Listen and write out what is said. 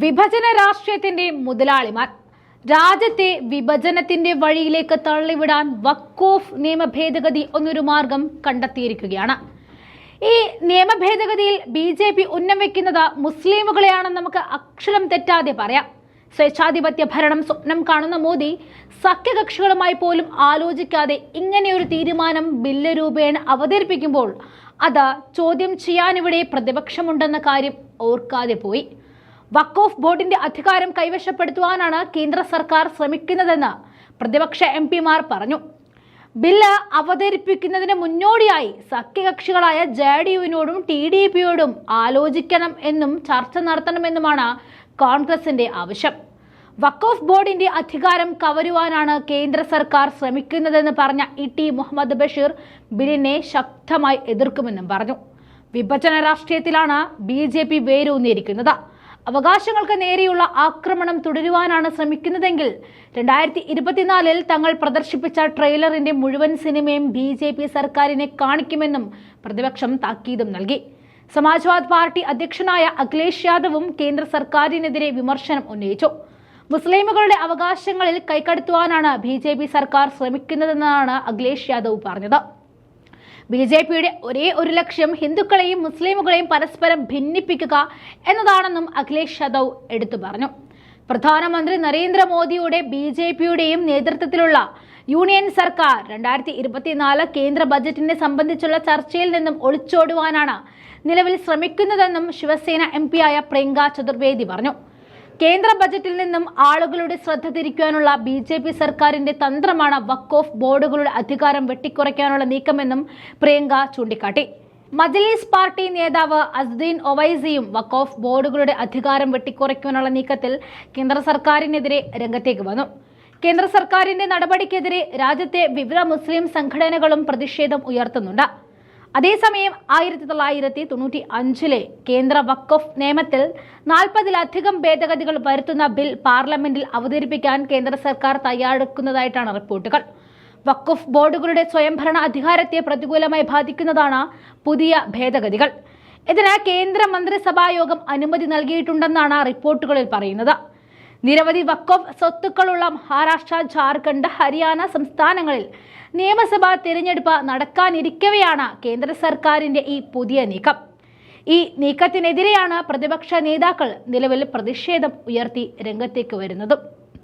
വിഭജന രാഷ്ട്രീയത്തിന്റെ മുതലാളിമാർ. രാജ്യത്തെ വിഭജനത്തിന്റെ വഴിയിലേക്ക് തള്ളിവിടാൻ വക്കോഫ് നിയമ ഭേദഗതി ഒന്നൊരു മാർഗം കണ്ടെത്തിയിരിക്കുകയാണ്. ഈ നിയമ ഭേദഗതിയിൽ ബി ജെ പി ഉന്നം വെക്കുന്നത് മുസ്ലിമുകളെയാണെന്ന് നമുക്ക് അക്ഷരം തെറ്റാതെ പറയാം. സ്വേച്ഛാധിപത്യ ഭരണം സ്വപ്നം കാണുന്ന മോദി സഖ്യകക്ഷികളുമായി പോലും ആലോചിക്കാതെ ഇങ്ങനെയൊരു തീരുമാനം ബില്ല് രൂപേണ അവതരിപ്പിക്കുമ്പോൾ അത് ചോദ്യം ചെയ്യാനിവിടെ പ്രതിപക്ഷമുണ്ടെന്ന കാര്യം ഓർക്കാതെ പോയി. വഖഫ് ബോർഡിന്റെ അധികാരം കൈവശപ്പെടുത്തുവാനാണ് കേന്ദ്ര സർക്കാർ ശ്രമിക്കുന്നതെന്ന് പ്രതിപക്ഷ എം പിമാർ പറഞ്ഞു. ബില്ല് അവതരിപ്പിക്കുന്നതിന് മുന്നോടിയായി സഖ്യകക്ഷികളായ ജെ ഡി യുവിനോടും ടി ഡി പിയോടും ആലോചിക്കണം എന്നും ചർച്ച നടത്തണമെന്നുമാണ് കോൺഗ്രസിന്റെ ആവശ്യം. വഖഫ് ബോർഡിന്റെ അധികാരം കവരുവാനാണ് കേന്ദ്ര സർക്കാർ ശ്രമിക്കുന്നതെന്ന് പറഞ്ഞ ഇ ടി മുഹമ്മദ് ബഷീർ ബില്ലിനെ ശക്തമായി എതിർക്കുമെന്നും പറഞ്ഞു. വിഭജന രാഷ്ട്രീയത്തിലാണ് ബി ജെ പി വേരൂന്നിയിരിക്കുന്നത്. അവകാശങ്ങൾക്ക് നേരെയുള്ള ആക്രമണം തുടരുവാനാണ് ശ്രമിക്കുന്നതെങ്കിൽ രണ്ടായിരത്തി ഇരുപത്തിനാലിൽ തങ്ങൾ പ്രദർശിപ്പിച്ച ട്രെയിലറിന്റെ മുഴുവൻ സിനിമയും ബി ജെ പി സർക്കാരിനെ കാണിക്കുമെന്നും പ്രതിപക്ഷം താക്കീതും നൽകി. സമാജ്വാദ് പാർട്ടി അധ്യക്ഷനായ അഖിലേഷ് യാദവും കേന്ദ്ര സർക്കാരിനെതിരെ വിമർശനം ഉന്നയിച്ചു. മുസ്ലിമുകളുടെ അവകാശങ്ങളിൽ കൈക്കടത്തുവാനാണ് ബി സർക്കാർ ശ്രമിക്കുന്നതെന്നാണ് അഖിലേഷ് യാദവ് പറഞ്ഞത്. ബി ജെ പിയുടെ ഒരേ ഒരു ലക്ഷ്യം ഹിന്ദുക്കളെയും മുസ്ലിമുകളെയും പരസ്പരം ഭിന്നിപ്പിക്കുക എന്നതാണെന്നും അഖിലേഷ് യാദവ് എടുത്തു പറഞ്ഞു. പ്രധാനമന്ത്രി നരേന്ദ്രമോദിയുടെ ബി ജെ പിയുടെയും നേതൃത്വത്തിലുള്ള യൂണിയൻ സർക്കാർ രണ്ടായിരത്തി ഇരുപത്തിനാല് കേന്ദ്ര ബജറ്റിനെ സംബന്ധിച്ചുള്ള ചർച്ചയിൽ നിന്നും ഒളിച്ചോടുവാനാണ് നിലവിൽ ശ്രമിക്കുന്നതെന്നും ശിവസേന എം പിയായ പ്രിയങ്ക ചതുർവേദി പറഞ്ഞു. കേന്ദ്ര ബജറ്റിൽ നിന്നും ആളുകളുടെ ശ്രദ്ധ തിരിക്കാനുള്ള ബി ജെ പി സർക്കാരിന്റെ തന്ത്രമാണ് വക്കോഫ് ബോർഡുകളുടെ അധികാരം വെട്ടിക്കുറയ്ക്കാനുള്ള നീക്കമെന്നും പ്രിയങ്ക ചൂണ്ടിക്കാട്ടി. മജലീസ് പാർട്ടി നേതാവ് അസ്ദീൻ ഒവൈസിയും വക്കോഫ് ബോർഡുകളുടെ അധികാരം വെട്ടിക്കുറയ്ക്കാനുള്ള നീക്കത്തിൽ കേന്ദ്ര സർക്കാരിനെതിരെ രംഗത്തേക്ക് വന്നു. കേന്ദ്ര സർക്കാരിന്റെ നടപടിക്കെതിരെ രാജ്യത്തെ വിവിധ മുസ്ലിം സംഘടനകളും പ്രതിഷേധം ഉയർത്തുന്നുണ്ട്. അതേസമയം ആയിരത്തി തൊള്ളായിരത്തി തൊണ്ണൂറ്റി അഞ്ചിലെ കേന്ദ്ര വഖഫ് നിയമത്തിൽ നാൽപ്പതിലധികം ഭേദഗതികൾ വരുത്തുന്ന ബിൽ പാർലമെന്റിൽ അവതരിപ്പിക്കാൻ കേന്ദ്ര സർക്കാർ തയ്യാറെടുക്കുന്നതായിട്ടാണ് റിപ്പോർട്ടുകൾ. വഖഫ് ബോർഡുകളുടെ സ്വയംഭരണ അധികാരത്തെ പ്രതികൂലമായി ബാധിക്കുന്നതാണ് പുതിയ ഭേദഗതികൾ. ഇതിന് കേന്ദ്ര മന്ത്രിസഭാ യോഗം അനുമതി നൽകിയിട്ടുണ്ടെന്നാണ് റിപ്പോർട്ടുകളിൽ പറയുന്നത്. നിരവധി വക്കോഫ് സ്വത്തുക്കളുള്ള മഹാരാഷ്ട്ര ജാർഖണ്ഡ് ഹരിയാന സംസ്ഥാനങ്ങളിൽ നിയമസഭാ തിരഞ്ഞെടുപ്പ് നടക്കാനിരിക്കവെയാണ് കേന്ദ്ര സർക്കാരിന്റെ ഈ പുതിയ നീക്കം. ഈ നീക്കത്തിനെതിരെയാണ് പ്രതിപക്ഷ നേതാക്കൾ നിലവിൽ പ്രതിഷേധം ഉയർത്തി രംഗത്തേക്ക് വരുന്നതും.